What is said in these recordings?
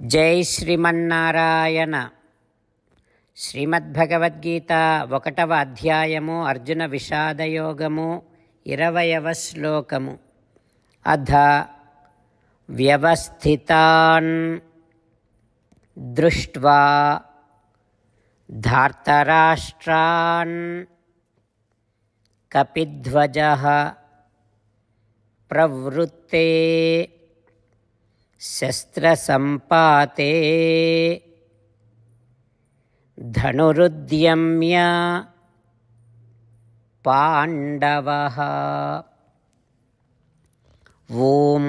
జై శ్రీమన్నారాయణ. శ్రీమద్భగవద్గీత ఒకటవ అధ్యాయము అర్జున విషాదయోగము ఇరవయవ శ్లోకము. అధ వ్యవస్థితాన్ దృష్ట్వా ధార్తరాష్ట్రాన్ కపిధ్వజ ప్రవృత్తే శస్త్రసంపాతే. ధనురుద్యమ్య పాండవ. ఓం.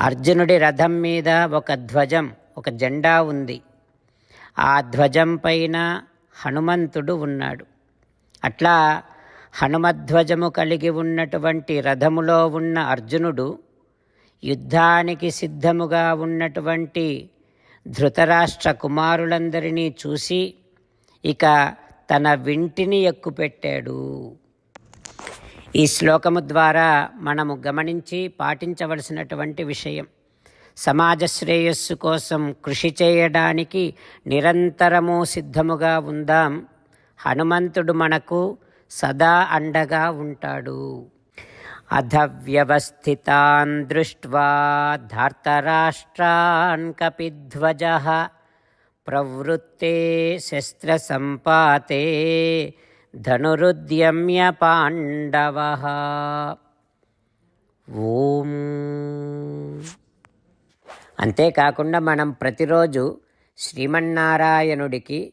అర్జునుడి రథం మీద ఒక ధ్వజం ఒక జెండా ఉంది. ఆ ధ్వజం పైన హనుమంతుడు ఉన్నాడు. అట్లా హనుమధ్వజము కలిగి ఉన్నటువంటి రథములో ఉన్న అర్జునుడు యుద్ధానికి సిద్ధముగా ఉన్నటువంటి ధృతరాష్ట్ర కుమారులందరినీ చూసి ఇక తన వింటిని ఎక్కుపెట్టాడు. ఈ శ్లోకము ద్వారా మనము గమనించి పాటించవలసినటువంటి విషయం సమాజ శ్రేయస్సు కోసం కృషి చేయడానికి నిరంతరము సిద్ధముగా ఉందాం. హనుమంతుడు మనకు సదా అండగా ఉంటాడు. అధవ్యవస్థితాన్ దృష్ట్వా ధార్తరాష్ట్రాన్ కపిధ్వజ ప్రవృత్తే శస్త్రసంపాతే ధనురుద్యమ్య పాండవ. ఓం. అంతేకాకుండా మనం ప్రతిరోజు శ్రీమన్నారాయణుడికి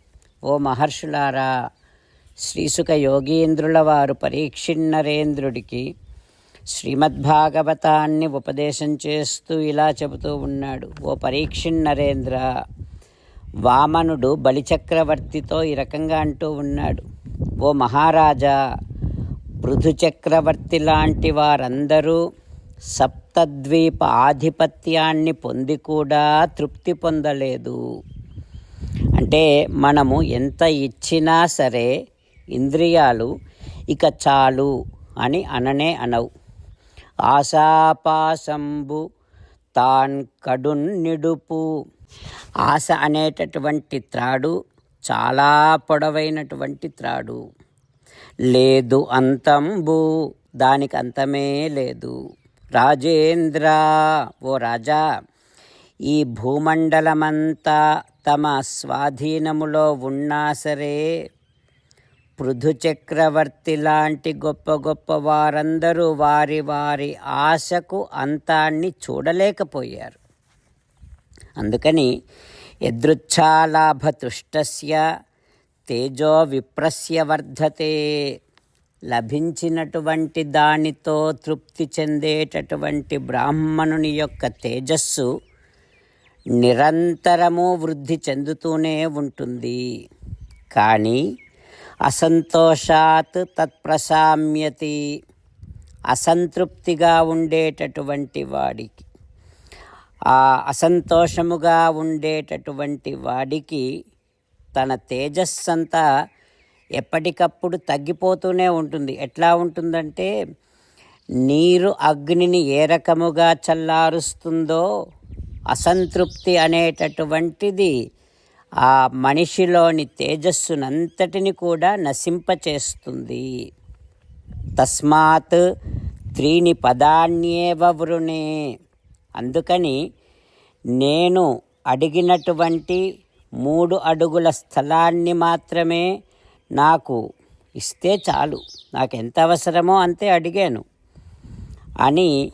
ఓ మహర్షులారా శ్రీసుక యోగీంద్రుల వారు పరీక్షిన్నరేంద్రుడికి శ్రీమద్భాగవతాన్ని ఉపదేశం చేస్తూ ఇలా చెబుతూ ఉన్నాడు. ఓ పరీక్షిన్నరేంద్ర వామనుడు బలిచక్రవర్తితో ఈ రకంగా అంటూ ఉన్నాడు. ఓ మహారాజా పృథు చక్రవర్తి లాంటి వారందరూ సప్తద్వీప ఆధిపత్యాన్ని పొంది కూడా తృప్తి పొందలేదు. అంటే మనము ఎంత ఇచ్చినా సరే ఇంద్రియాలు ఇక చాలు అని అననే అనవు. ఆశాపాసంబు తాన్ కడున్ నిడుపు. ఆశ అనేటటువంటి త్రాడు చాలా పొడవైనటువంటి త్రాడు. లేదు అంతంబు దానికి అంతమే లేదు. రాజేంద్ర ఓ రాజా ఈ భూమండలమంతా తమ స్వాధీనములో ఉన్నా సరే పృథు చక్రవర్తి లాంటి గొప్ప గొప్ప వారందరూ వారి వారి ఆశకు అంతాన్ని చూడలేకపోయారు. అందుకని యదృచ్ఛాలాభతుష్టస్య తేజో విప్రస్య వర్ధతే. లభించినటువంటి దానితో తృప్తి చెందేటటువంటి బ్రాహ్మణుని యొక్క తేజస్సు నిరంతరము వృద్ధి చెందుతూనే ఉంటుంది. కానీ అసంతోషాత్ తత్ప్రశామ్యతి అసంతృప్తిగా ఉండేటటువంటి వాడికి ఆ అసంతోషముగా ఉండేటటువంటి వాడికి తన తేజస్సంతా ఎప్పటికప్పుడు తగ్గిపోతూనే ఉంటుంది. ఎట్లా ఉంటుందంటే నీరు అగ్నిని ఏ రకముగా చల్లారుస్తుందో అసంతృప్తి అనేటటువంటిది ఆ మనిషిలోని తేజస్సునంతటిని కూడా నశింపచేస్తుంది. తస్మాత్ త్రీని పదాన్యేవ వృణే. అందుకని నేను అడిగినటువంటి మూడు అడుగుల స్థలాన్ని మాత్రమే నాకు ఇస్తే చాలు. నాకు ఎంత అవసరమో అంతే అడిగాను. అని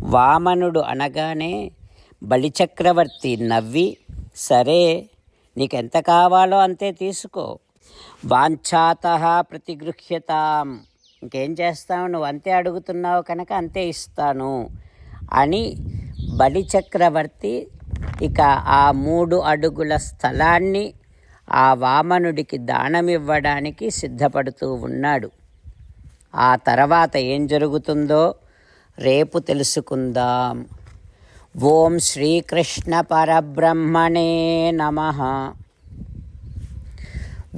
వామనుడు అనగానే బలిచక్రవర్తి నవ్వి సరే నీకెంత కావాలో అంతే తీసుకో. వాంఛాత ప్రతిగృహ్యతాం. ఇంకేం చేస్తావు? నువ్వు అంతే అడుగుతున్నావు కనుక అంతే ఇస్తాను. అని బలిచక్రవర్తి ఇక ఆ మూడు అడుగుల స్థలాన్ని ఆ వామనుడికి దానం ఇవ్వడానికి సిద్ధపడుతూ ఉన్నాడు. ఆ తర్వాత ఏం జరుగుతుందో రేపు తెలుసుకుందాం. ఓం శ్రీకృష్ణ పరబ్రహ్మణే నమ.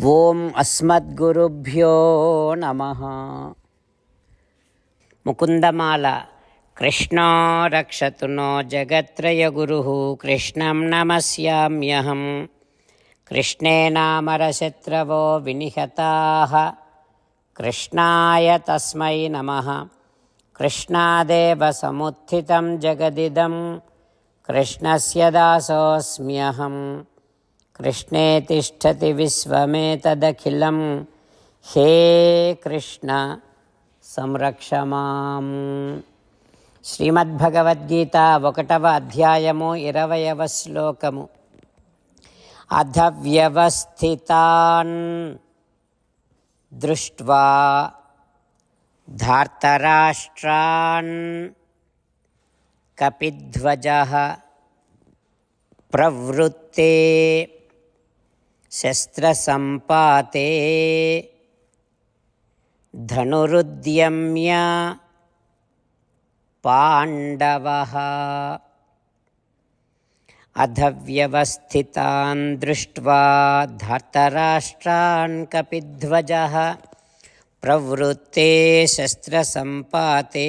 ఓం అస్మద్గురుభ్యో నమ. ముకుందమాల కృష్ణో రక్షతునో జగత్రయ గురు. కృష్ణం నమస్యామ్యహం. కృష్ణే నామరశత్రవో వినిహతా. కృష్ణాయ తస్మై నమ. కృష్ణాదేవ సముత్థితం జగదిదం. कृष्णस्य दासोऽस्म्यहं कृष्णे तिष्ठति विश्वमेतदखिलं हे कृष्ण సంరక్ష మాం శ్రీమద్భగవద్గీత ఒకటవ అధ్యాయము ఇరవయవ శ్లోకము అధవ్యవస్థితాన్ దృష్ట్వా ధార్తరాష్ట్రాన్ कपिध्वज प्रवृत्ते शस्त्रसम्पाते धनुद्यम्य पांडव अधव्यवस्थिता दृष्ट्वा धर्तराष्ट्रान् कपिध्वजः प्रवृत्ते शस्त्रसम्पाते